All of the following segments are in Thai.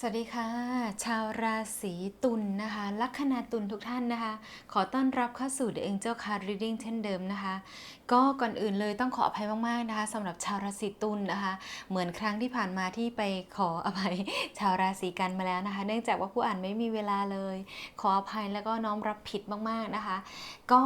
สวัสดีค่ะ ชาวราศีตุลนะคะ ลัคนาตุลทุกท่านนะคะ ขอต้อนรับเข้าสู่ The Angel Card Reading เช่นเดิมนะคะ ก็ก่อนอื่นเลยต้องขออภัยมากๆนะคะสำหรับชาวราศีตุลนะคะ เหมือนครั้งที่ผ่านมาที่ไปขออภัยชาวราศีกันมาแล้วนะคะ เนื่องจากว่าผู้อ่านไม่มีเวลาเลย ขออภัยแล้วก็น้อมรับผิดมากๆนะคะ ก็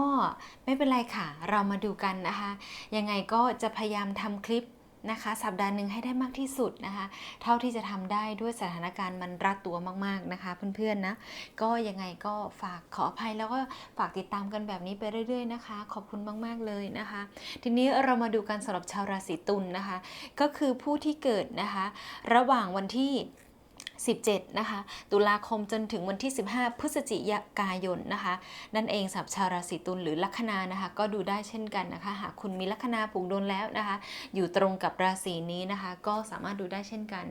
ไม่เป็นไรค่ะ เรามาดูกันนะคะ ยังไงก็จะพยายามทำคลิป นะคะ สัปดาห์หนึ่งให้ได้มากที่สุดนะคะ เท่าที่จะทำได้ด้วยสถานการณ์มันรัดตัวมากๆนะคะเพื่อนๆนะก็ยังไงก็ฝากขออภัยแล้วก็ฝากติดตามกันแบบนี้ไปเรื่อย ๆนะคะ ขอบคุณมากๆเลยนะคะ ทีนี้เรามาดูกันสำหรับชาวราศีตุลนะคะ ก็คือผู้ที่เกิดนะคะ ระหว่างวันที่ 17 นะคะ ตุลาคมจนถึงวันที่ 15 พฤศจิกายนนะคะ นั่นเองสับชาวราศีตุลหรือลัคนานะคะ ก็ดูได้เช่นกันนะคะ หากคุณมีลัคนาผูกโดนแล้วนะคะ อยู่ตรงกับราศีนี้นะคะ ก็สามารถดูได้เช่นกัน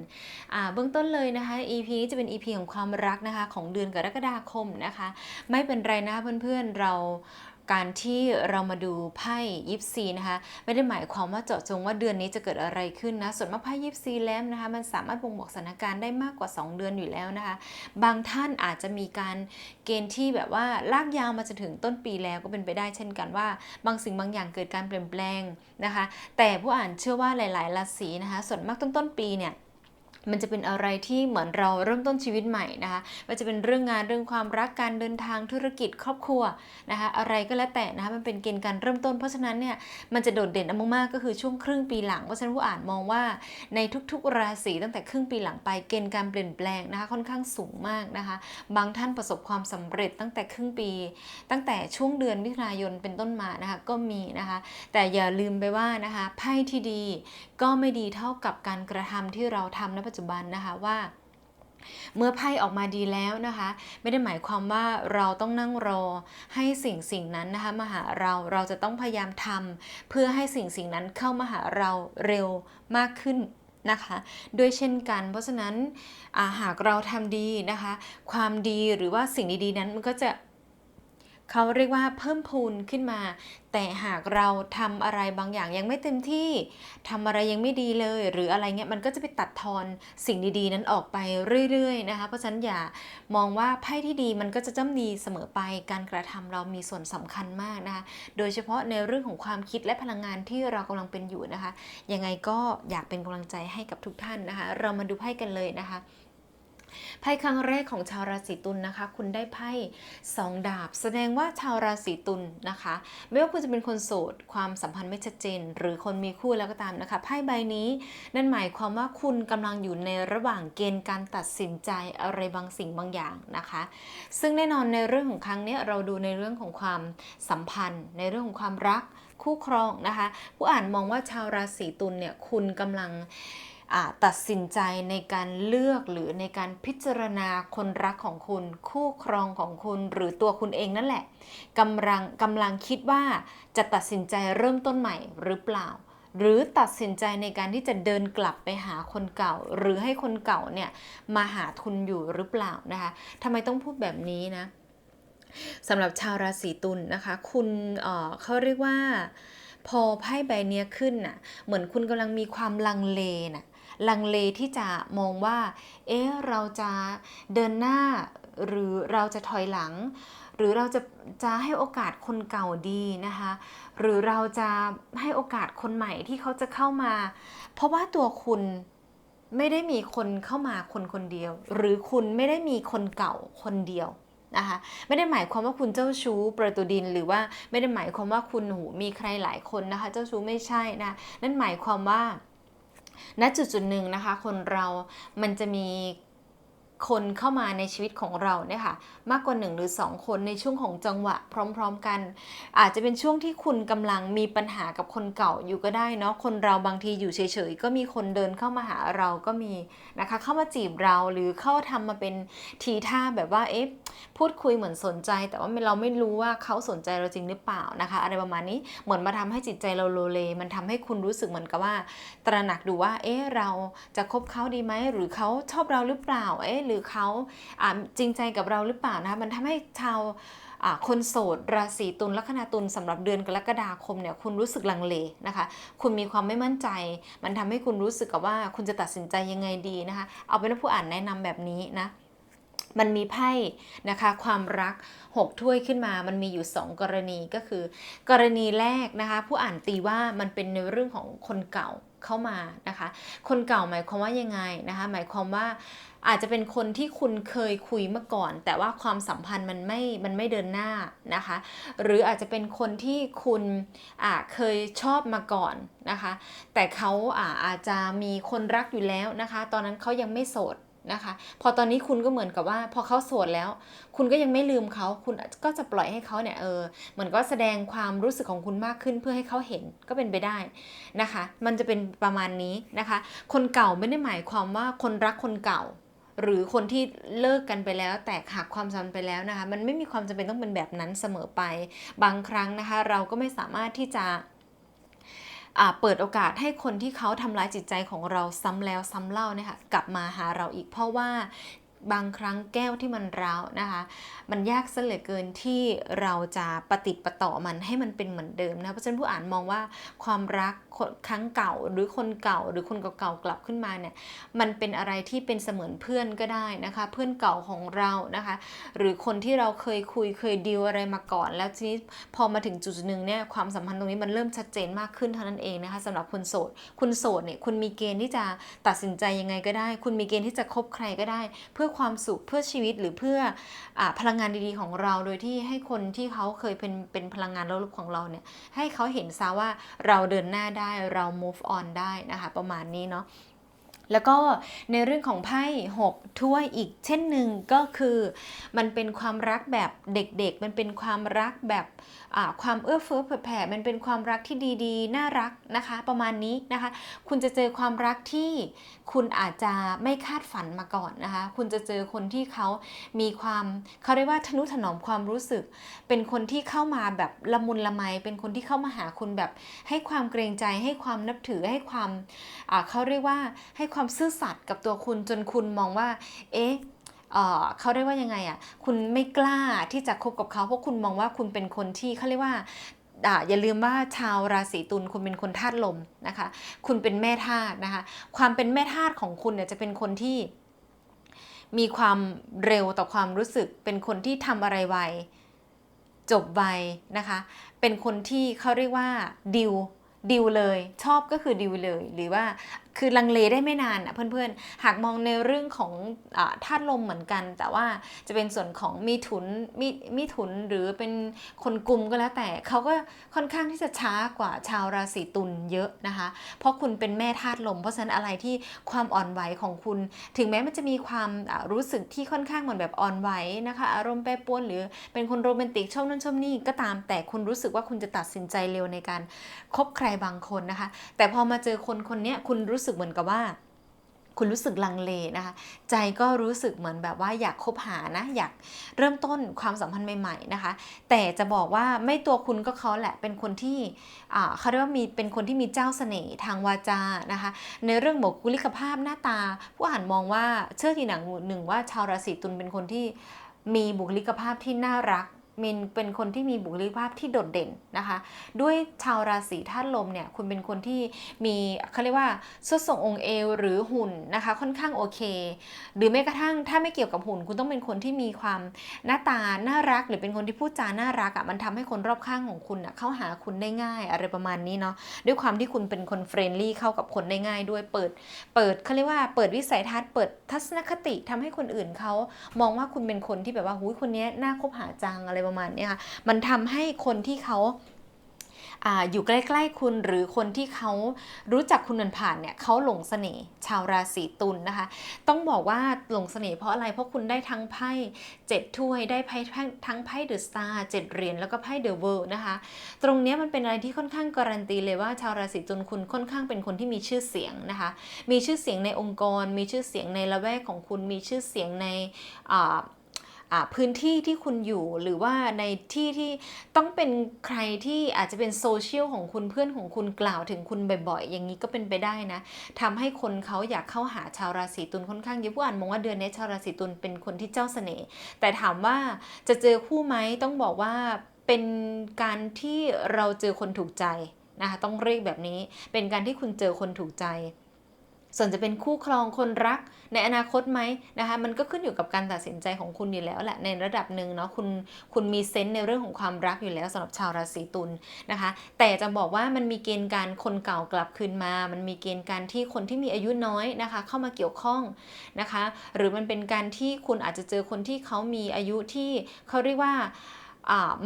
เบื้องต้นเลยนะคะ EP นี้จะเป็น EP ของความรักนะคะ ของเดือนกรกฎาคมนะคะ ไม่เป็นไรนะเพื่อนๆเรา การที่เรามาดูไพ่ยิปซีนะคะ ไม่ได้หมายความว่าเจาะจงว่าเดือนนี้จะเกิดอะไรขึ้นนะ ส่วนมากไพ่ยิปซีแล้วนะคะ มันสามารถบ่งบอกสถานการณ์ได้มากกว่า 2 เดือนอยู่แล้วนะคะ บางท่านอาจจะมีการเกณฑ์ที่แบบว่าลากยาวมาจนถึงต้นปีแล้วก็เป็นไปได้เช่นกันว่า บางสิ่งบางอย่างเกิดการเปลี่ยนแปลงนะคะ แต่ผู้อ่านเชื่อว่าหลาย ๆ ราศีนะคะ ส่วนมากต้นต้นปีเนี่ย มันจะเป็นอะไรที่เหมือนเราเริ่มต้นชีวิตใหม่นะคะมันจะเป็นเรื่องงานเรื่องความรักการเดินทางธุรกิจครอบครัวนะคะอะไรก็แล้วแต่นะคะมันเป็นเกณฑ์การเริ่มต้น เพราะฉะนั้นเนี่ยมันจะโดดเด่นมากๆก็คือช่วงครึ่งปีหลังเพราะฉะนั้นผู้อ่านมองว่าในทุกๆ ราศีตั้งแต่ครึ่งปีหลังไปเกณฑ์การเปลี่ยนแปลงนะคะค่อนข้างสูงมากนะคะ บางท่านประสบความสำเร็จตั้งแต่ครึ่งปี ตั้งแต่ช่วงเดือนมิถุนายนเป็นต้นมานะคะก็มีนะคะ แต่อย่าลืมไปว่านะคะไพ่ที่ดีก็ไม่ดีเท่ากับการกระทำที่เราทำในปัจจุบันนะคะว่าเมื่อไพ่ออกมาดีแล้วนะคะ ไม่ได้หมายความว่าเราต้องนั่งรอให้สิ่งสิ่งนั้นนะคะมาหาเราเราจะต้องพยายามทำเพื่อให้สิ่งสิ่งนั้นเข้ามาหาเราเร็วมากขึ้นนะคะด้วยเช่นกัน เพราะฉะนั้นาหากเราทำดีนะคะ ความดีหรือว่าสิ่งดีๆนั้นมันก็จะ เขาเรียกว่าเพิ่มพูนขึ้นมา แต่หากเราทำอะไรบางอย่างยังไม่เต็มที่ทำอะไรยังไม่ดีเลย หรืออะไรเงี้ยมันก็จะไปตัดทอนสิ่งดีๆ นั้นออกไปเรื่อยๆนะคะ เพราะฉะนั้นอย่ามองว่าไพ่ที่ดีมันก็จะจ้ำดีเสมอไปการกระทำเรามีส่วนสำคัญมากนะคะโดยเฉพาะในเรื่องของความคิดและพลังงานที่เรากำลังเป็นอยู่นะคะยังไงก็อยากเป็นกำลังใจให้กับทุกท่านนะคะ เรามาดูไพ่กันเลยนะคะ ไพ่ครั้งแรกของชาวราศีตุลนะคะ คุณได้ไพ่สองดาบ แสดงว่าชาวราศีตุลนะคะ ไม่ว่าคุณจะเป็นคนโสด ความสัมพันธ์ไม่ชัดเจน หรือคนมีคู่แล้วก็ตามนะคะไพ่ใบนี้ นั่นหมายความว่าคุณกำลังอยู่ในระหว่างเกณฑ์การตัดสินใจอะไรบางสิ่งบางอย่างนะคะ ซึ่งแน่นอนในเรื่องของครั้งนี้เราดูในเรื่องของความสัมพันธ์ ในเรื่องของความรักคู่ครองนะคะ ผู้อ่านมองว่าชาวราศีตุลเนี่ยคุณกำลัง ตัดสินใจในการเลือกหรือในการพิจารณาคนรักของคุณ คู่ครองของคุณหรือตัวคุณเองนั่นแหละกำลังกำลังคิดว่าจะตัดสินใจเริ่มต้นใหม่หรือเปล่า หรือตัดสินใจในการที่จะเดินกลับไปหาคนเก่า หรือให้คนเก่าเนี่ยมาหาคุณอยู่หรือเปล่านะคะทำไมต้องพูดแบบนี้นะสำหรับชาวราศีตุลนะคะ คุณเออเขาเรียกว่าพอไพ่ใบเนี้ยขึ้นน่ะ เหมือนคุณกำลังมีความลังเลน่ะ ลังเลที่จะมองว่า เอ๊ะเราจะเดินหน้าหรือเราจะถอยหลัง หรือเราจะจะให้โอกาสคนเก่าดีนะคะ หรือเราจะให้โอกาสคนใหม่ที่เขาจะเข้ามา เพราะว่าตัวคุณไม่ได้มีคนเข้ามาคนคนเดียว หรือคุณไม่ได้มีคนเก่าคนเดียวนะคะไม่ได้หมายความว่าคุณเจ้าชู้ประตูดิน หรือว่าไม่ได้หมายความว่าคุณหูมีใครหลายคนนะคะ เจ้าชู้ไม่ใช่นะนั่นหมายความว่า ณจุดจุดหนึ่งนะคะ คนเรามันจะมี คนเข้ามาในชีวิตของเราเนี่ยค่ะมากกว่าหนึ่งหรือสองคนในช่วงของจังหวะพร้อม ๆ กัน อาจจะเป็นช่วงที่คุณกำลังมีปัญหากับคนเก่าอยู่ก็ได้เนาะคนเราบางทีอยู่เฉยๆก็มีคนเดินเข้ามาหาเราก็มีนะคะ เข้ามาจีบเราหรือเข้าทำมาเป็นทีท่าแบบว่าเอ๊ะพูดคุยเหมือนสนใจ แต่ว่าเราไม่รู้ว่าเขาสนใจเราจริงหรือเปล่านะคะ อะไรประมาณนี้เหมือนมาทำให้จิตใจเราโลเลมันทำให้คุณรู้สึกเหมือนกับว่า ตระหนักดูว่าเอ๊ะเราจะคบเขาดีไหมหรือเขาชอบเราหรือเปล่าเอ๊ะหรือเขาจริงใจกับเราหรือเปล่านะคะมันทำให้ชาวคนโสดราศีตุลลัคนาตุลสำหรับเดือนกรกฎาคมเนี่ยคุณรู้สึกลังเลนะคะ คุณมีความไม่มั่นใจ มันทำให้คุณรู้สึกกับว่าคุณจะตัดสินใจยังไงดีนะคะ เอาเป็นว่าผู้อ่านแนะนำแบบนี้นะมันมีไพ่นะคะความรัก 6 ถ้วยขึ้นมามันมีอยู่ 2 กรณีก็คือ กรณีแรกนะคะผู้อ่านตีว่ามันเป็นในเรื่องของคนเก่า เข้ามานะคะ คนเก่าหมายความว่ายังไงนะคะ หมายความว่าอาจจะเป็นคนที่คุณเคยคุยเมื่อก่อน แต่ว่าความสัมพันธ์มันไม่ มันไม่เดินหน้านะคะ หรืออาจจะเป็นคนที่คุณเคยชอบมาก่อนนะคะ แต่เขาอาอาจจะมีคนรักอยู่แล้วนะคะ ตอนนั้นเขายังไม่โสด นะคะ พอตอนนี้คุณก็เหมือนกับว่า พอเขาโสดแล้ว คุณก็ยังไม่ลืมเขา คุณก็จะปล่อยให้เขาเนี่ยเออเหมือนก็แสดงความรู้สึกของคุณมากขึ้นเพื่อให้เขาเห็นก็เป็นไปได้นะคะ มันจะเป็นประมาณนี้นะคะ คนเก่าไม่ได้หมายความว่าคนรักคนเก่า หรือคนที่เลิกกันไปแล้ว แตกหักความสัมพันธ์ไปแล้วนะคะ มันไม่มีความจำเป็นต้องเป็นแบบนั้นเสมอไป บางครั้งนะคะ เราก็ไม่สามารถที่จะ เปิดโอกาสให้คนที่เขาทำร้ายจิตใจของเราซ้ำแล้วซ้ำเล่าเนี่ยค่ะกลับมาหาเราอีกเพราะว่า บางครั้งแก้วที่มันร้าวนะคะ มันยากซะเหลือเกินที่เราจะปฏิประต่อมันให้มันเป็นเหมือนเดิมนะเพราะฉะนั้นผู้อ่านมองว่าความรักคนครั้งเก่าหรือคนเก่าหรือคนเก่าๆกลับขึ้นมาเนี่ยมันเป็นอะไรที่เป็นเสมือนเพื่อนก็ได้นะคะ เพื่อนเก่าของเรานะคะ หรือคนที่เราเคยคุยเคยดีลอะไรมาก่อน แล้วทีนี้พอมาถึงจุดหนึ่งเนี่ยความสัมพันธ์ตรงนี้มันเริ่มชัดเจนมากขึ้นเท่านั้นเองนะคะสำหรับคนโสดคุณโสดเนี่ยคุณมีเกณฑ์ที่จะตัดสินใจยังไงก็ได้ คุณมีเกณฑ์ที่จะคบใครก็ได้ เพื่อความสุขเพื่อชีวิตหรือเพื่ออพลังงานดีๆของเรา โดยที่ให้คนที่เขาเคยเป็นเป็นพลังงานลบๆของเราเนี่ยให้เขาเห็นซะว่าเราเดินหน้าได้เรา move on ได้นะคะประมาณนี้เนาะ แล้วก็ในเรื่องของไพ่6ถ้วยอีกเช่นหนึ่งก็คือ มันเป็นความรักแบบเด็กๆ มันเป็นความรักแบบความเอื้อเฟื้อเผื่อแผ่มันเป็นความรักที่ดีๆ น่ารักนะคะ ประมาณนี้นะคะ คุณจะเจอความรักที่คุณอาจจะไม่คาดฝันมาก่อนนะคะ คุณจะเจอคนที่เขามีความเขาเรียกว่าทนุถนอมความรู้สึก เป็นคนที่เข้ามาแบบละมุนละไม เป็นคนที่เข้ามาหาคุณแบบให้ความเกรงใจ ให้ความนับถือให้ความเขาเรียกว่าให้ความความซื่อสัตย์กับตัวคุณจนคุณมองว่า เอ๊ะเขาเรียกว่ายังไงอะ คุณไม่กล้าที่จะคบกับเขาเพราะคุณมองว่าคุณเป็นคนที่เขาเรียกว่าอ่าอย่าลืมว่าชาวราศีตุลคุณเป็นคนธาตุลมนะคะ คุณเป็นแม่ธาตุนะคะ ความเป็นแม่ธาตุของคุณเนี่ยจะเป็นคนที่มีความเร็วต่อความรู้สึก เป็นคนที่ทำอะไรไวจบไวนะคะ เป็นคนที่เขาเรียกว่าดิวดิวเลยชอบก็คือดิวเลย หรือว่าคือลังเลได้ไม่นานอะเพื่อนๆ หากมองในเรื่องของอธาตุลมเหมือนกัน แต่ว่าจะเป็นส่วนของมีถุนมีมีถุนหรือเป็นคนกลุ่มก็แล้วแต่เขาก็ค่อนข้างที่จะช้ากว่าชาวราศีตุลเยอะนะคะ เพราะคุณเป็นแม่ธาตุลม เพราะฉะนั้นอะไรที่ความอ่อนไหวของคุณ ถึงแม้มันจะมีความรู้สึกที่ค่อนข้างเหมือนแบบอ่อนไหวนะคะ อารมณ์แปรปรวนหรือเป็นคนโรแมนติกชอบนั่นชอบนี่ก็ตามแต่คุณรู้สึกว่าคุณจะตัดสินใจเร็วในการคบใครบางคนนะคะ แต่พอมาเจอคนคนนี้คุณรูู้้สึกเหมือนกับว่า คุณรู้สึกลังเลนะคะ ใจก็รู้สึกเหมือนแบบว่าอยากคบหานะ อยากเริ่มต้นความสัมพันธ์ใหม่ ๆนะคะ แต่จะบอกว่าไม่ตัวคุณก็เขาแหละเป็นคนที่เขาเรียกว่ามีเป็นคนที่มีเจ้าเสน่ห์ทางวาจานะคะ ในเรื่องบุคลิกภาพหน้าตา ผู้อ่านมองว่าเชื่อทีหนังหนึ่งว่าชาวราศีตุลเป็นคนที่มีบุคลิกภาพที่น่ารัก มินเป็นคนที่มีบุคลิกภาพที่โดดเด่นนะคะ ด้วยชาวราศีธาตุลมเนี่ยคุณเป็นคนที่มีเขาเรียกว่าสดทรงองค์เอวหรือหุ่นนะคะค่อนข้างโอเค หรือแม้กระทั่งถ้าไม่เกี่ยวกับหุ่น คุณต้องเป็นคนที่มีความหน้าตาน่ารัก หรือเป็นคนที่พูดจาน่ารักอะ่ะมันทำให้คนรอบข้างของคุณอะเข้าหาคุณได้ง่ายอะไรประมาณนี้เนาะด้วยความที่คุณเป็นคนเฟรนลี่เข้ากับคนได้ง่ายด้วยเปิด เปิดเขาเรียกว่าเปิดวิสัยทัศน์เปิดทัศนคติทำให้คนอื่นเขามองว่าคุณเป็นคนที่แบบว่าหูยคนนี้น่าคบหาจังอะไรประมาณเนี้ยค่ะมันทำให้คนที่เขาอยู่ใกล้ๆคุณหรือคนที่เขารู้จักคุณผ่านเนี่ยเขาหลงเสน่ห์ชาวราศีตุลนะคะ ต้องบอกว่าหลงเสน่ห์เพราะอะไรเพราะคุณได้ทั้งไพ่เจ็ดถ้วยได้ไพ่ทั้งไพ่เดอะสตาร์เจ็ดเหรียญแล้วก็ไพ่เดอะเวิลด์นะคะ ตรงนี้มันเป็นอะไรที่ค่อนข้างการันตีเลยว่าชาวราศีตุลคุณค่อนข้างเป็นคนที่มีชื่อเสียงนะคะ มีชื่อเสียงในองค์กร มีชื่อเสียงในละแวกของคุณมีชื่อเสียงใน พื้นที่ที่คุณอยู่หรือว่าในที่ที่ต้องเป็นใครที่อาจจะเป็นโซเชียลของคุณเพื่อนของคุณกล่าวถึงคุณบ่อยๆ อย่างนี้ก็เป็นไปได้นะทำให้คนเขาอยากเข้าหาชาวราศีตุลค่อนข้างเยอะผู้อ่านมองว่าเดือนนี้ชาวราศีตุลเป็นคนที่เจ้าเสน่ห์แต่ถามว่าจะเจอคู่ไหมต้องบอกว่าเป็นการที่เราเจอคนถูกใจนะคะต้องเรียกแบบนี้เป็นการที่คุณเจอคนถูกใจ ส่วนจะเป็นคู่ครองคนรักในอนาคตไหมนะคะมันก็ขึ้นอยู่กับการตัดสินใจของคุณอยู่แล้วแหละในระดับหนึ่งเนาะคุณคุณมีเซนส์ในเรื่องของความรักอยู่แล้วสำหรับชาวราศีตุลนะคะ แต่จะบอกว่ามันมีเกณฑ์การคนเก่ากลับคืนมา มันมีเกณฑ์การที่คนที่มีอายุน้อยนะคะ เข้ามาเกี่ยวข้องนะคะ หรือมันเป็นการที่คุณอาจจะเจอคนที่เขามีอายุที่เขาเรียกว่าอ่า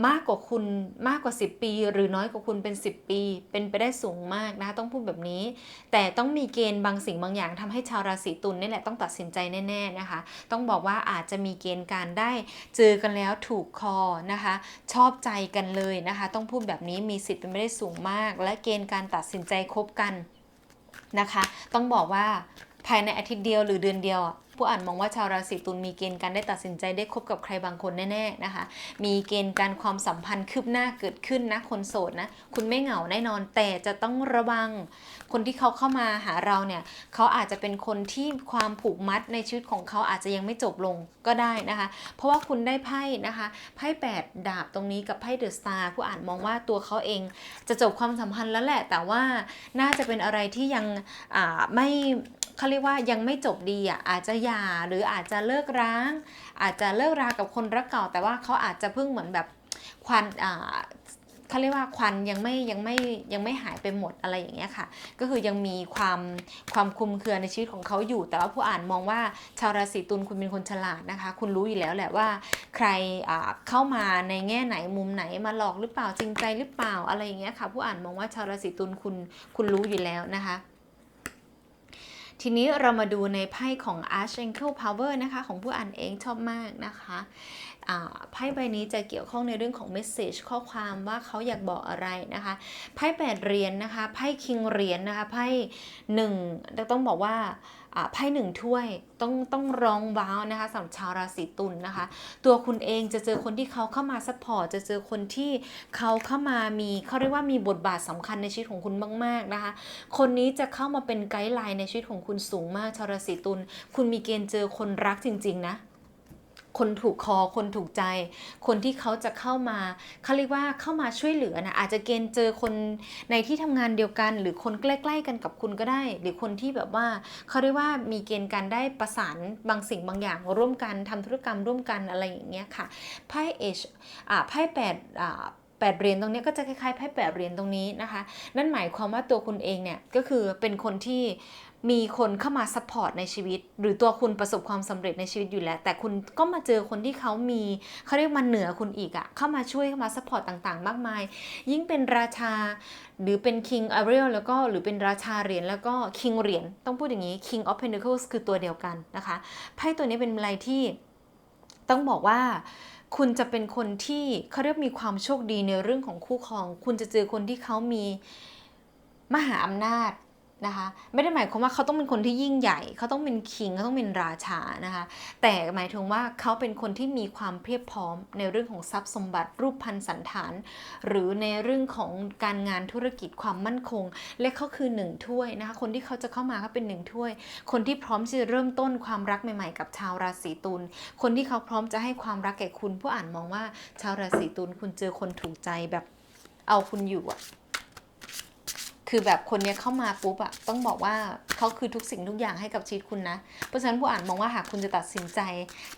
มากกว่าคุณมากกว่า 10 ปี หรือน้อยกว่าคุณเป็น 10 ปี เป็นไปได้สูงมากนะคะต้องพูดแบบนี้ แต่ต้องมีเกณฑ์บางสิ่งบางอย่างทำให้ชาวราศีตุลนี่แหละต้องตัดสินใจแน่ๆนะคะ ต้องบอกว่าอาจจะมีเกณฑ์การได้เจอกันแล้วถูกคอนะคะ ชอบใจกันเลยนะคะ ต้องพูดแบบนี้มีสิทธิ์เป็นไปได้สูงมาก และเกณฑ์การตัดสินใจคบกันนะคะ ต้องบอกว่าภายในอาทิตย์เดียวหรือเดือนเดียว ผู้อ่านมองว่าชาวราศีตุลมีเกณฑ์การได้ตัดสินใจได้คบกับใครบางคนแน่ๆนะคะ มีเกณฑ์การความสัมพันธ์คืบหน้าเกิดขึ้นนะคนโสดนะ คุณไม่เหงาแน่นอนแต่จะต้องระวัง คนที่เขาเข้ามาหาเราเนี่ยเขาอาจจะเป็นคนที่ความผูกมัดในชีวิตของเขาอาจจะยังไม่จบลงก็ได้นะคะ เพราะว่าคุณได้ไพ่นะคะไพ่แปดดาบตรงนี้กับไพ่เดอะสตาร์ผู้อ่านมองว่าตัวเขาเองจะจบความสัมพันธ์แล้วแหละ แต่ว่าน่าจะเป็นอะไรที่ยังไม่ เขาเรียกว่ายังไม่จบดีอะอาจจะหย่าหรืออาจจะเลิกร้าง อาจจะเลิกรากับคนรักเก่า แต่ว่าเขาอาจจะเพิ่งเหมือนแบบควันอ่าเขาเรียกว่าควันยังไม่ยังไม่ยังไม่หายไปหมดอะไรอย่างเงี้ยค่ะ ก็คือยังมีความความคุมเครือในชีวิตของเขาอยู่ แต่ว่าผู้อ่านมองว่าชาวราศีตุลคุณเป็นคนฉลาดนะคะ คุณรู้อยู่แล้วแหละว่า ใครเข้ามาในแง่ไหนมุมไหนมาหลอกหรือเปล่าจริงใจหรือเปล่าอะไรอย่างเงี้ยค่ะ ผู้อ่านมองว่าชาวราศีตุลคุณคุณรู้อยู่แล้วนะคะ ทีนี้เรามาดูในไพ่ของ Archangel Power นะคะ ของผู้อ่านเองชอบมากนะคะไพ่ใบนี้จะเกี่ยวข้องในเรื่องของ Message ข้อความว่าเขาอยากบอกอะไรนะคะไพ่แปดเหรียญนนะคะไพ่คิงเหรียญนนะคะไพ่หนึ่งต้องบอกว่า ไพ่หนึ่งถ้วยต้องต้องร้องว้าวนะคะสำหรับชาวราศีตุลนะคะ ตัวคุณเองจะเจอคนที่เขาเข้ามาซัพพอร์ตจะเจอคนที่เขาเข้ามามีเขาเรียกว่ามีบทบาทสำคัญในชีวิตของคุณมาก ๆนะคะ คนนี้จะเข้ามาเป็นไกด์ไลน์ในชีวิตของคุณสูงมากชาวราศีตุลคุณมีเกณฑ์เจอคนรักจริง ๆ นะ คนถูกคอคนถูกใจ คนที่เขาจะเข้ามาเขาเรียกว่าเข้ามาช่วยเหลือนะอาจจะเกณฑ์เจอคนในที่ทำงานเดียวกัน หรือคนใกล้ ๆ กันกับคุณก็ได้ หรือคนที่แบบว่าเขาเรียกว่ามีเกณฑ์การได้ประสานบางสิ่งบางอย่าง ร่วมกันทำธุรกรรมร่วมกันอะไรอย่างเงี้ยค่ะไพ่เอชอ่าไพ่แปดอ่าแปดเหรียญตรงเนี้ยก็จะคล้ายๆไพ่แปดเหรียญตรงนี้นะคะ นั่นหมายความว่าตัวคุณเองเนี่ยก็คือเป็นคนที่ มีคนเข้ามาซัพพอร์ตในชีวิต หรือตัวคุณประสบความสำเร็จในชีวิตอยู่แล้ว แต่คุณก็มาเจอคนที่เขามีเขาเรียกมาเหนือคุณอีกอะเข้ามาช่วยเข้ามาซัพพอร์ตต่างๆ มากมาย ยิ่งเป็นราชา หรือเป็น King a r i e l แล้วก็หรือเป็นราชาเหรียญแล้วก็ King เหรียญต้องพูดอย่างนี้ King of Pentacles คือตัวเดียวกันนะคะไพ่ตัวนี้เป็นอะไรที่ต้องบอกว่าคุณจะเป็นคนที่เขาเรียกมีความโชคดีในเรื่องของคู่ครอง คุณจะเจอคนที่เขามีมหาอำนาจ นะคะไม่ได้หมายความว่าเขาต้องเป็นคนที่ยิ่งใหญ่ เขาต้องเป็นคิงเขาต้องเป็นราชานะคะแต่หมายถึงว่าเขาเป็นคนที่มีความเพียบพร้อมในเรื่องของทรัพย์สมบัติรูปพันธ์สันฐาน หรือในเรื่องของการงานธุรกิจความมั่นคง และเขาคือหนึ่งถ้วยนะคะคนที่เขาจะเข้ามาเขาเป็นหนึ่งถ้วย คนที่พร้อมที่จะเริ่มต้นความรักใหม่ๆ กับชาวราศีตุลคนที่เขาพร้อมจะให้ความรักแก่คุณผู้อ่านมองว่าชาวราศีตุลคุณเจอคนถูกใจแบบเอาคุณอยู่อะ คือแบบคนนี้เข้ามาปุ๊บอะต้องบอกว่าเขาคือทุกสิ่งทุกอย่างให้กับชีวิตคุณนะ เพราะฉะนั้นผู้อ่านมองว่าหากคุณจะตัดสินใจ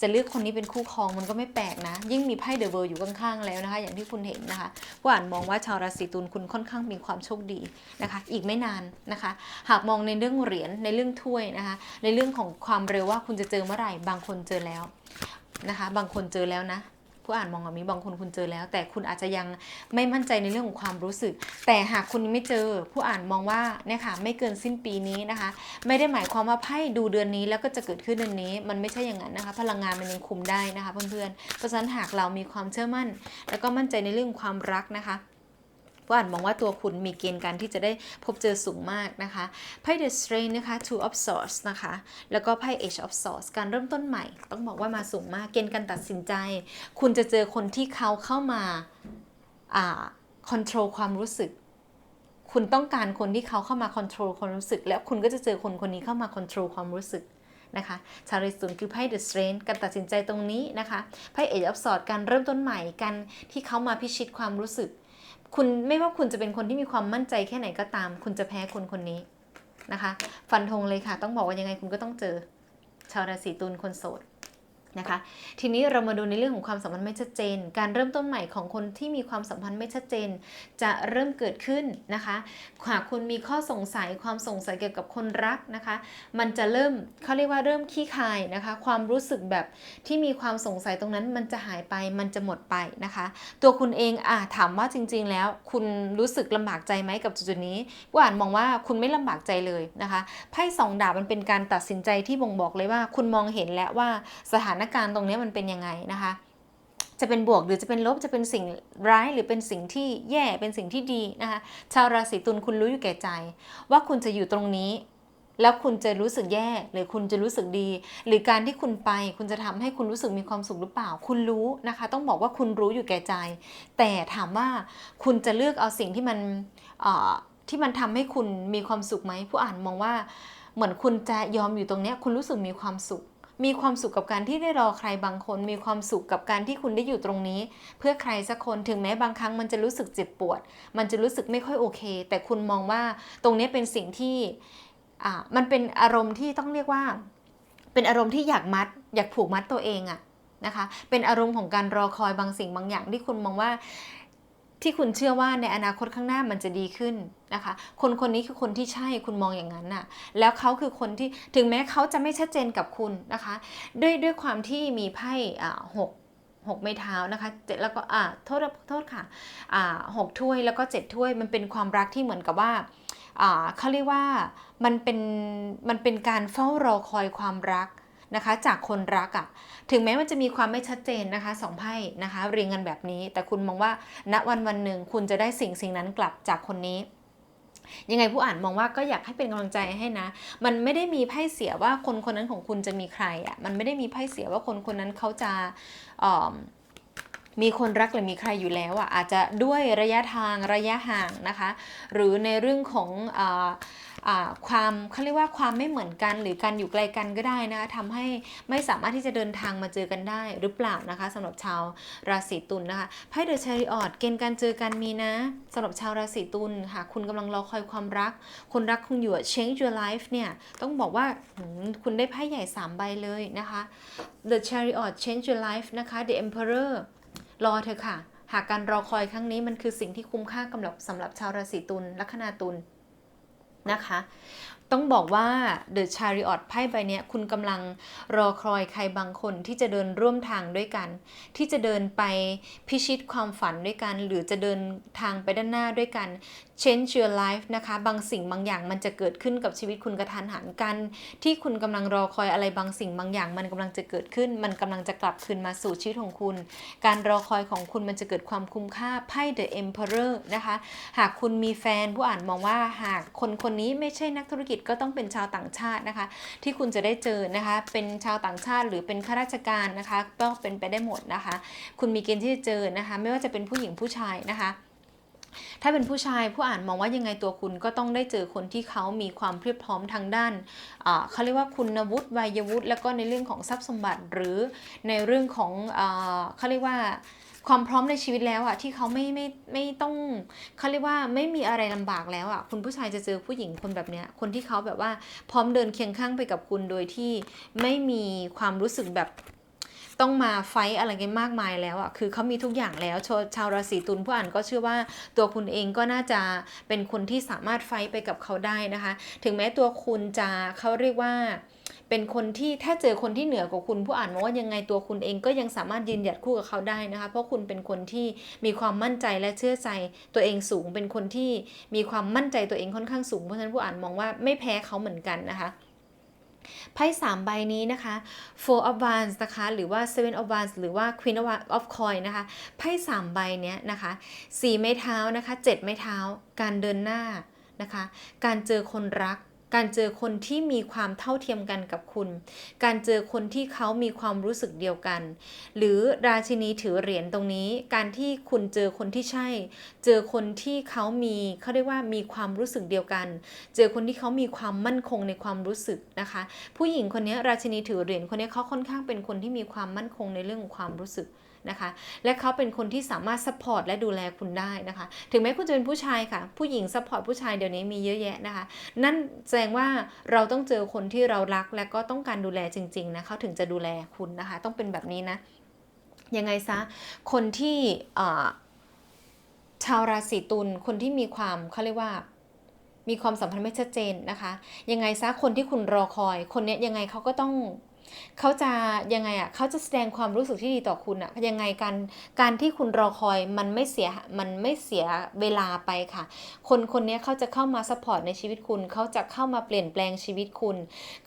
จะเลือกคนนี้เป็นคู่ครองมันก็ไม่แปลกนะ ยิ่งมีไพ่เดอะเวิร์อยู่ข้างๆแล้วนะคะ อย่างที่คุณเห็นนะคะ ผู้อ่านมองว่าชาวราศีตุลคุณค่อนข้างมีความโชคดีนะคะ อีกไม่นานนะคะ หากมองในเรื่องเหรียญในเรื่องถ้วยนะคะ ในเรื่องของความเร็วว่าคุณจะเจอเมื่อไหร่บางคนเจอแล้วนะคะ บางคนเจอแล้วนะ ผู้อ่านมองแบบนี้บางคนคุณเจอแล้ว แต่คุณอาจจะยังไม่มั่นใจในเรื่องของความรู้สึก แต่หากคุณไม่เจอผู้อ่านมองว่าเนี่ยค่ะไม่เกินสิ้นปีนี้นะคะ ไม่ได้หมายความว่าไพ่ดูเดือนนี้แล้วก็จะเกิดขึ้นเดือนนี้ มันไม่ใช่อย่างนั้นนะคะ พลังงานมันยังคุมได้นะคะเพื่อนๆเพราะฉะนั้นหากเรามีความเชื่อมั่น แล้วก็มั่นใจในเรื่องความรักนะคะ ผู้อ่านมองว่าตัวคุณมีเกณฑ์การที่จะได้พบเจอสูงมากนะคะไพ่ The Strength นะคะ Two of Swords นะคะ แล้วก็ไพ่ Age of Swords การเริ่มต้นใหม่ ต้องบอกว่ามาสูงมากเกณฑ์การตัดสินใจ คุณจะเจอคนที่เขาเข้ามาอ่า control ความรู้สึกคุณต้องการคนที่เขาเข้ามา control ความรู้สึก แล้วคุณก็จะเจอคนคนนี้เข้ามา control ความรู้สึกนะคะชาวเรสตุนคือไพ่ The Strength การตัดสินใจตรงนี้นะคะไพ่ Age of Swords การเริ่มต้นใหม่การที่เขามาพิชิตความรู้สึก คุณไม่ว่าคุณจะเป็นคนที่มีความมั่นใจแค่ไหนก็ตาม คุณจะแพ้คนคนนี้นะคะ ฟันธงเลยค่ะ ต้องบอกว่ายังไงคุณก็ต้องเจอ ชาวราศีตุลคนโสด นะคะ ทีนี้เรามาดูในเรื่องของความสัมพันธ์ไม่ชัดเจน การเริ่มต้นใหม่ของคนที่มีความสัมพันธ์ไม่ชัดเจน จะเริ่มเกิดขึ้นนะคะหากคุณมีข้อสงสัยความสงสัยเกี่ยวกับคนรักนะคะ มันจะเริ่มเขาเรียกว่าเริ่มขี้คายนะคะ ความรู้สึกแบบที่มีความสงสัยตรงนั้นมันจะหายไปมันจะหมดไปนะคะ ตัวคุณเองอะถามว่าจริง ๆ แล้ว คุณรู้สึกลำบากใจไหมกับจุดนี้ผู้อ่านมองว่าคุณไม่ลำบากใจเลยนะคะไพ่สองดาบมันเป็นการตัดสินใจที่บ่งบอกเลยว่า คุณมองเห็นแล้วว่าสถานการณ์ตรงนี้มันเป็นยังไงนะคะ จะเป็นบวกหรือจะเป็นลบจะเป็นสิ่งร้ายหรือเป็นสิ่งที่แย่เป็นสิ่งที่ดีนะคะชาวราศีตุลคุณรู้อยู่แก่ใจ ว่าคุณจะอยู่ตรงนี้ แล้วคุณจะรู้สึกแย่หรือคุณจะรู้สึกดี หรือการที่คุณไป คุณจะทำให้คุณรู้สึกมีความสุขหรือเปล่า คุณรู้นะคะ ต้องบอกว่าคุณรู้อยู่แก่ใจ แต่ถามว่าคุณจะเลือกเอาสิ่งที่มันที่มันทำให้คุณมีความสุขไหมผู้อ่านมองว่าเหมือนคุณจะยอมอยู่ตรงนี้คุณรู้สึกมีความสุข มีความสุขกับการที่ได้รอใครบางคน มีความสุขกับการที่คุณได้อยู่ตรงนี้ เพื่อใครสักคนถึงแม้บางครั้งมันจะรู้สึกเจ็บปวด มันจะรู้สึกไม่ค่อยโอเค แต่คุณมองว่าตรงนี้เป็นสิ่งที่อ่ามันเป็นอารมณ์ที่ต้องเรียกว่า เป็นอารมณ์ที่อยากมัด อยากผูกมัดตัวเองอะนะคะเป็นอารมณ์ของการรอคอยบางสิ่งบางอย่างที่คุณมองว่า ที่คุณเชื่อว่าในอนาคตข้างหน้ามันจะดีขึ้นนะคะ คนคนนี้คือคนที่ใช่คุณมองอย่างนั้นน่ะ แล้วเขาคือคนที่ถึงแม้เขาจะไม่ชัดเจนกับคุณนะคะ ด้วยด้วยความที่มีไพ่หกหกไม้เท้านะคะเจ็ดแล้วก็อ่าโทษโทษค่ะอ่าหกถ้วยแล้วก็เจ็ดถ้วยมันเป็นความรักที่เหมือนกับว่าอ่าเขาเรียกว่ามันเป็นมันเป็นการเฝ้ารอคอยความรัก นะคะ จากคนรักอะ่ะถึงแม้มันจะมีความไม่ชัดเจนนะคะสองไพ่นะคะ เรียงกันแบบนี้ แต่คุณมองว่าณวันวันหนึ่งคุณจะได้สิ่งสิ่งนั้นกลับจากคนนี้ยังไงผู้อ่านมองว่าก็อยากให้เป็นกำลังใจให้นะ มันไม่ได้มีไพ่เสียว่าคนคนนั้นของคุณจะมีใครอะ่ะ มันไม่ได้มีไพ่เสียว่าคนคนนั้นเขาจะมีคนรักหรือมีใครอยู่แล้วอะอาจจะด้วยระยะทางระยะห่างนะคะ หรือในเรื่องของอ ความเขาเรียกว่าความไม่เหมือนกัน หรือการอยู่ไกลกันก็ได้นะคะทำให้ไม่สามารถที่จะเดินทางมาเจอกันได้หรือเปล่านะคะสำหรับชาวราศีตุลนะคะไพ่เดอะชาริออตเกณฑ์การเจอกันมีนะสำหรับชาวราศีตุลหากคุณกำลังรอคอยความรัก คนรักคุณอยู่ change your life เนี่ยต้องบอกว่าคุณได้ไพ่ใหญ่ 3 ใบเลยนะคะ The Chariot change your life นะคะ The Emperor รอเธอค่ะ หากการรอคอยครั้งนี้มันคือสิ่งที่คุ้มค่ากำหรับสำหรับชาวราศีตุลลัคนาตุล นะคะ ต้องบอกว่า The Chariot ไพ่ใบนี้คุณกำลังรอคอยใครบางคนที่จะเดินร่วมทางด้วยกัน ที่จะเดินไปพิชิตความฝันด้วยกัน หรือจะเดินทางไปด้านหน้าด้วยกัน change your life นะคะ บางสิ่งบางอย่างมันจะเกิดขึ้นกับชีวิตคุณกระทันหันกัน ที่คุณกำลังรอคอยอะไรบางสิ่งบางอย่าง มันกำลังจะเกิดขึ้น มันกำลังจะกลับคืนมาสู่ชีวิตของคุณ การรอคอยของคุณมันจะเกิดความคุ้มค่าไพ่ The Emperor นะคะ หากคุณมีแฟนผู้อ่านมองว่าหากคนคนนี้ไม่ใช่นักธุรกิจก็ต้องเป็นชาวต่างชาตินะคะ ที่คุณจะได้เจอนะคะ เป็นชาวต่างชาติหรือเป็นข้าราชการนะคะก็เป็นไปได้หมดนะคะ คุณมีเกณฑ์ที่จะเจอนะคะ ไม่ว่าจะเป็นผู้หญิงผู้ชายนะคะ ถ้าเป็นผู้ชายผู้อ่านมองว่ายังไงตัวคุณก็ต้องได้เจอคนที่เขามีความเพียบพร้อมทางด้านเขาเรียกว่าคุณวุฒิวัยวุฒิแล้วก็ในเรื่องของทรัพย์สมบัติ หรือในเรื่องของเขาเรียกว่าความพร้อมในชีวิตแล้วอะที่เขาไม่ไม่ไม่ต้องเขาเรียกว่าไม่มีอะไรลำบากแล้วอะคุณผู้ชายจะเจอผู้หญิงคนแบบเนี้ยคนที่เขาแบบว่าพร้อมเดินเคียงข้างไปกับคุณโดยที่ไม่มีความรู้สึกแบบ ต้องมาไฟอะไรกันมากมายแล้วอะคือเขามีทุกอย่างแล้วชาวชาวราศีตุลผู้อ่านก็เชื่อว่าตัวคุณเองก็น่าจะเป็นคนที่สามารถไฟไปกับเขาได้นะคะ ถึงแม้ตัวคุณจะเขาเรียกว่าเป็นคนที่ถ้าเจอคนที่เหนือกว่าคุณผู้อ่านมองว่ายังไงตัวคุณเองก็ยังสามารถยืนหยัดคู่กับเขาได้นะคะ เพราะคุณเป็นคนที่มีความมั่นใจและเชื่อใจตัวเองสูง เป็นคนที่มีความมั่นใจตัวเองค่อนข้างสูงเพราะฉะนั้นผู้อ่านมองว่าไม่แพ้เขาเหมือนกันนะคะ ไพ่สามใบนี้นะคะ four of wands นะคะ หรือว่า seven of wands หรือว่า queen of coin นะคะ ไพ่สามใบเนี้ยนะคะสี่ไม้เท้านะคะเจ็ดไม้เท้า การเดินหน้านะคะ การเจอคนรัก การเจอคนที่มีความเท่าเทียมกันกับคุณ การเจอคนที่เขามีความรู้สึกเดียวกัน หรือราชินีถือเหรียญตรงนี้ การที่คุณเจอคนที่ใช่ เจอคนที่เขามีเขาเรียกว่ามีความรู้สึกเดียวกัน เจอคนที่เขามีความมั่นคงในความรู้สึกนะคะ ผู้หญิงคนนี้ราชินีถือเหรียญคนนี้เขาค่อนข้างเป็นคนที่มีความมั่นคงในเรื่องของความรู้สึก นะคะ และเขาเป็นคนที่สามารถซัพพอร์ตและดูแลคุณได้นะคะ ถึงแม้คุณจะเป็นผู้ชายค่ะ ผู้หญิงซัพพอร์ตผู้ชายเดี๋ยวนี้มีเยอะแยะนะคะ นั่นแสดงว่าเราต้องเจอคนที่เรารักและก็ต้องการดูแลจริงๆนะเขาถึงจะดูแลคุณนะคะ ต้องเป็นแบบนี้นะยังไงซะคนที่ชาวราศีตุลคนที่มีความเขาเรียกว่ามีความสัมพันธ์ไม่ชัดเจนนะคะ ยังไงซะคนที่คุณรอคอย คนนี้ยังไงเขาก็ต้อง เขาจะยังไงอะเขาจะแสดงความรู้สึกที่ดีต่อคุณอะยังไงการการที่คุณรอคอยมันไม่เสียมันไม่เสียเวลาไปค่ะ คนคนนี้เขาจะเข้ามาซัพพอร์ตในชีวิตคุณเขาจะเข้ามาเปลี่ยนแปลงชีวิตคุณ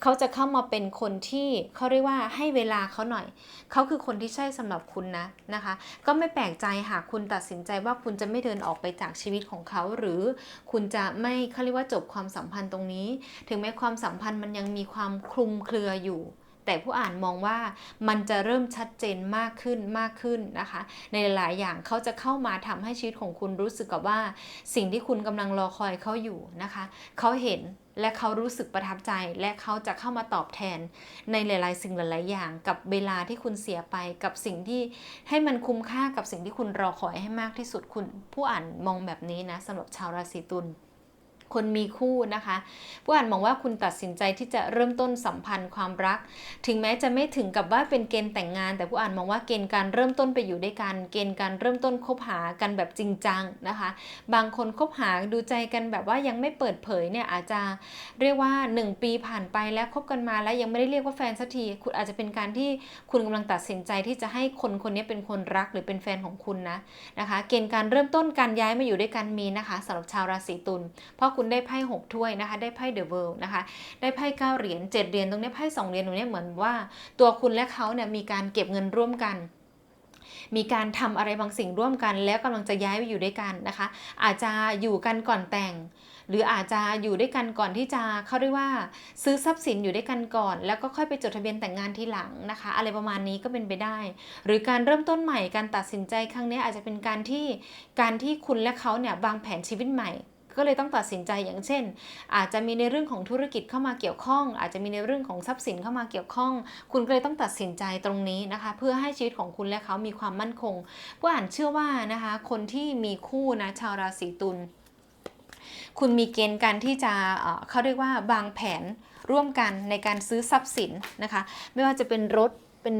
เขาจะเข้ามาเป็นคนที่เขาเรียกว่าให้เวลาเขาหน่อยเขาคือคนที่ใช่สำหรับคุณนะนะคะ ก็ไม่แปลกใจหากคุณตัดสินใจว่าคุณจะไม่เดินออกไปจากชีวิตของเขาหรือคุณจะไม่เขาเรียกว่าจบความสัมพันธ์ตรงนี้ ถึงแม้ความสัมพันธ์มันยังมีความคลุมเครืออยู่ แต่ผู้อ่านมองว่ามันจะเริ่มชัดเจนมากขึ้นมากขึ้นนะคะ ในหลายอย่างเขาจะเข้ามาทำให้ชีวิตของคุณรู้สึกกับว่า สิ่งที่คุณกำลังรอคอยเขาอยู่นะคะเขาเห็นและเขารู้สึกประทับใจและเขาจะเข้ามาตอบแทนในหลาย ๆ สิ่งหลาย ๆ อย่าง กับเวลาที่คุณเสียไปกับสิ่งที่ให้มันคุ้มค่ากับสิ่งที่คุณรอคอยให้มากที่สุดคุณ ผู้อ่านมองแบบนี้นะสำหรับชาวราศีตุล คนมีคู่นะคะผู้อ่านมองว่าคุณตัดสินใจที่จะเริ่มต้นสัมพันธ์ความรัก ถึงแม้จะไม่ถึงกับว่าเป็นเกณฑ์แต่งงาน แต่ผู้อ่านมองว่าเกณฑ์การเริ่มต้นไปอยู่ด้วยกัน เกณฑ์การเริ่มต้นคบหากันแบบจริงจังนะคะ บางคนคบหาดูใจกันแบบว่ายังไม่เปิดเผยเนี่ยอาจจะเรียกว่า 1 ปีผ่านไปแล้วคบกันมาแล้วยังไม่ได้เรียกว่าแฟนสักทีคุณอาจจะเป็นการที่คุณกำลังตัดสินใจที่จะให้คนคนนี้เป็นคนรักหรือเป็นแฟนของคุณนะนะคะ เกณฑ์การเริ่มต้นการย้ายมาอยู่ด้วยกันมีนะคะสำหรับชาวราศีตุลเพราะคุณได้ไพ่หกถ้วยนะคะ ได้ไพ่เดอะเวิลด์นะคะ ได้ไพ่เก้าเหรียญเจ็ดเหรียญตรงนี้ไพ่สองเหรียญตรงนี้เหมือนว่า ตัวคุณและเขาเนี่ยมีการเก็บเงินร่วมกันมีการทำอะไรบางสิ่งร่วมกัน แล้วกำลังจะย้ายไปอยู่ด้วยกันนะคะ อาจจะอยู่กันก่อนแต่ง หรืออาจจะอยู่ด้วยกันก่อนที่จะเขาเรียกว่า ซื้อทรัพย์สินอยู่ด้วยกันก่อน แล้วก็ค่อยไปจดทะเบียนแต่งงานทีหลังนะคะ อะไรประมาณนี้ก็เป็นไปได้ หรือการเริ่มต้นใหม่การตัดสินใจครั้งนี้อาจจะเป็นการที่การที่คุณและเขาเนี่ยวางแผนชีวิตใหม่ ก็เลยต้องตัดสินใจอย่างเช่น อาจจะมีในเรื่องของธุรกิจเข้ามาเกี่ยวข้อง อาจจะมีในเรื่องของทรัพย์สินเข้ามาเกี่ยวข้อง คุณก็เลยต้องตัดสินใจตรงนี้นะคะ เพื่อให้ชีวิตของคุณและเขามีความมั่นคงผู้อ่านเชื่อว่านะคะคนที่มีคู่นะชาวราศีตุลคุณมีเกณฑ์การที่จะเขาเรียกว่าวางแผนร่วมกันในการซื้อทรัพย์สินนะคะ ไม่ว่าจะเป็นรถ เป็น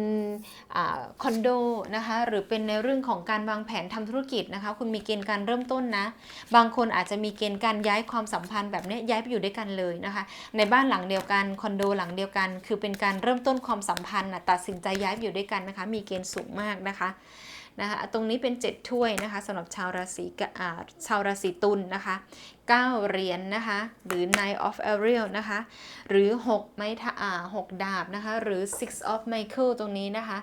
อคอนโดนะคะหรือเป็นในเรื่องของการวางแผนทำธุรกิจนะคะคุณมีเกณฑ์การเริ่มต้นนะ บางคนอาจจะมีเกณฑ์การย้ายความสัมพันธ์แบบนี้ยย้ายไปอยู่ด้วยกันเลยนะคะในบ้านหลังเดียวกันคอนโดหลังเดียวกัน คือเป็นการเริ่มต้นความสัมพันธ์นะตัดสินใจย้ายไปอยู่ด้วยกันนะคะมีเกณฑ์สูงมากนะคะ นะคะตรงนี้เป็น 7 ถ้วยนะคะสำหรับชาวราศีกาชาวราศีตุลนะคะ 9 เหรียญนนะคะ หรือ Nine of Ariel นะคะ หรือ 6 ไม้ท่า6ดาบนะคะ หรือ Six of Michael ตรงนี้นะคะ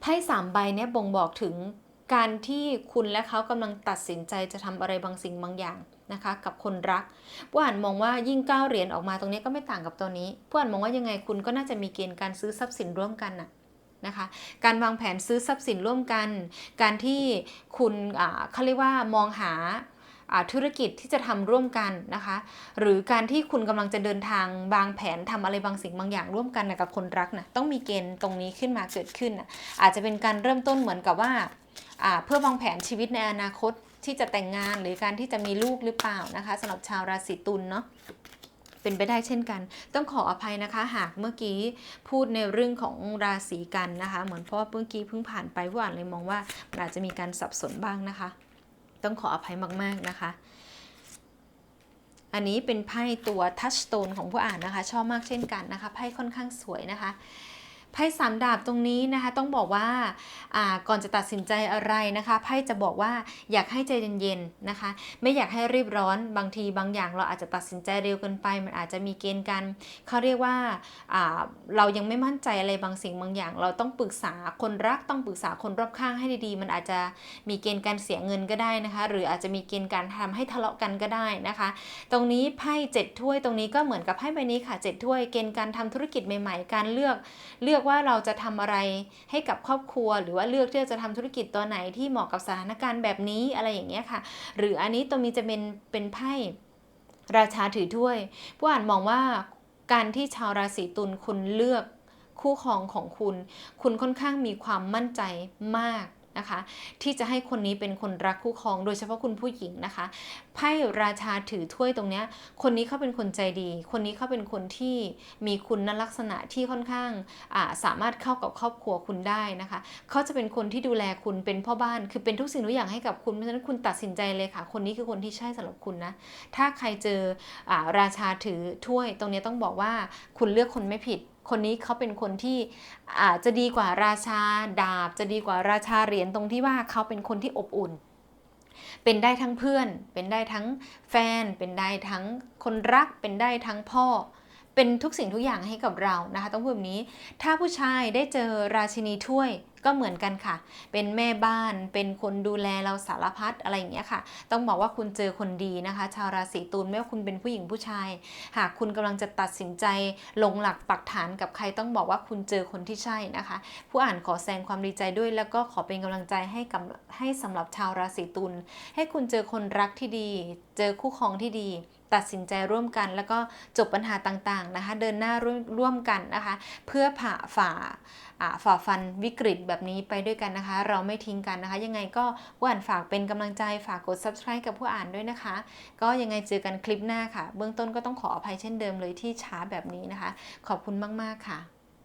ไพ่สามใบเนี่ยบ่งบอกถึงการที่คุณและเขากำลังตัดสินใจจะทำอะไรบางสิ่งบางอย่างนะคะกับคนรักผู้อ่านมองว่ายิ่งเก้าเหรียญออกมาตรงนี้ก็ไม่ต่างกับตัวนี้ผู้อ่านมองว่ายังไงคุณก็น่าจะมีเกณฑ์การซื้อทรัพย์สินร่วมกันน่ะ นะคะ การวางแผนซื้อทรัพย์สินร่วมกัน การที่คุณเขาเรียกว่ามองหาธุรกิจที่จะทำร่วมกันนะคะ หรือการที่คุณกำลังจะเดินทางวางแผนทำอะไรบางสิ่งบางอย่างร่วมกันนะกับคนรักนะต้องมีเกณฑ์ตรงนี้ขึ้นมาเกิดขึ้นนะอาจจะเป็นการเริ่มต้นเหมือนกับว่าเพื่อวางแผนชีวิตในอนาคตที่จะแต่งงานหรือการที่จะมีลูกหรือเปล่านะคะสำหรับชาวราศีตุลเนาะ เป็นไปได้เช่นกัน ต้องขออภัยนะคะ หากเมื่อกี้พูดในเรื่องของราศีกันนะคะ เหมือนเพราะว่าเมื่อกี้เพิ่งผ่านไปผู้อ่านเลยมองว่าอาจจะมีการสับสนบ้างนะคะ ต้องขออภัยมาก ๆนะคะอันนี้เป็นไพ่ตัวทัชสโตนของผู้อ่านนะคะ ชอบมากเช่นกันนะคะ ไพ่ค่อนข้างสวยนะคะ ไพ่สามดาบตรงนี้นะคะต้องบอกว่าาก่อนจะตัดสินใจอะไรนะคะไพ่จะบอกว่าอยากให้ใจเย็นๆนะคะ ไม่อยากให้รีบร้อนบางทีบางอย่างเราอาจจะตัดสินใจเร็วเกินไป มันอาจจะมีเกณฑ์การเขาเรียกว่าอ่าเรายังไม่มั่นใจอะไรบางสิ่งบางอย่าง เราต้องปรึกษาคนรักต้องปรึกษาคนรอบข้างให้ดีๆ มันอาจจะมีเกณฑ์การเสียเงินก็ได้นะคะ หรืออาจจะมีเกณฑ์การทำให้ทะเลาะกันก็ได้นะคะ ตรงนี้ไพ่เจ็ดถ้วยตรงนี้ก็เหมือนกับไพ่ใบนี้ค่ะเจ็ดถ้วยเกณฑ์การทำธุรกิจใหม่ ๆ การเลือกเลือกว่าเราจะทำอะไรให้กับครอบครัว หรือว่าเลือกที่จะทำธุรกิจตัวไหนที่เหมาะกับสถานการณ์แบบนี้อะไรอย่างเงี้ยค่ะ หรืออันนี้ตรงนี้จะเป็นเป็นไพ่ราชาถือถ้วย ผู้อ่านมองว่าการที่ชาวราศีตุลคุณเลือกคู่ครองของคุณ คุณค่อนข้างมีความมั่นใจมาก นะคะ ที่จะให้คนนี้เป็นคนรักคู่ครอง โดยเฉพาะคุณผู้หญิงนะคะไพ่ราชาถือถ้วยตรงนี้คนนี้เขาเป็นคนใจดี คนนี้เขาเป็นคนที่มีคุณลักษณะที่ค่อนข้างาสามารถเข้ากับครอบครัวคุณได้นะคะเขาจะเป็นคนที่ดูแลคุณเป็นพ่อบ้าน คือเป็นทุกสิ่งทุกอย่างให้กับคุณเพราะฉะนั้นคุณตัดสินใจเลยค่ะ คนนี้คือคนที่ใช่สำหรับคุณนะถ้าใครเจออาราชาถือถ้วย ตรงนี้ต้องบอกว่าคุณเลือกคนไม่ผิด คนนี้เขาเป็นคนที่อาจจะดีกว่าราชาดาบ จะดีกว่าราชาเหรียญตรงที่ว่าเขาเป็นคนที่อบอุ่น เป็นได้ทั้งเพื่อน เป็นได้ทั้งแฟน เป็นได้ทั้งคนรัก เป็นได้ทั้งพ่อ เป็นทุกสิ่งทุกอย่างให้กับเรานะคะต้องพูดแบบนี้ ถ้าผู้ชายได้เจอราชินีถ้วย ก็เหมือนกันค่ะ เป็นแม่บ้าน เป็นคนดูแลเราสารพัดอะไรอย่างเงี้ยค่ะ ต้องบอกว่าคุณเจอคนดีนะคะ ชาวราศีตุลไม่ว่าคุณเป็นผู้หญิงผู้ชาย หากคุณกำลังจะตัดสินใจลงหลักปักฐานกับใครต้องบอกว่าคุณเจอคนที่ใช่นะคะ ผู้อ่านขอแสดงความดีใจด้วย แล้วก็ขอเป็นกำลังใจให้กับให้สำหรับชาวราศีตุลให้คุณเจอคนรักที่ดี เจอคู่ครองที่ดี ตัดสินใจร่วมกัน แล้วก็จบปัญหาต่างๆนะคะ เดินหน้าร่วมวมกันนะคะ เพื่อผ่าฝ่าฝ่าฟันวิกฤตแบบนี้ไปด้วยกันนะคะ เราไม่ทิ้งกันนะคะ ยังไงก็ผู้อ่านฝากเป็นกำลังใจฝากกด subscribe กับผู้อ่านด้วยนะคะ ก็ยังไงเจอกันคลิปหน้าค่ะ เบื้องต้นก็ต้องขออภัยเช่นเดิมเลยที่ช้าแบบนี้นะคะ ขอบคุณมาก ๆ ค่ะ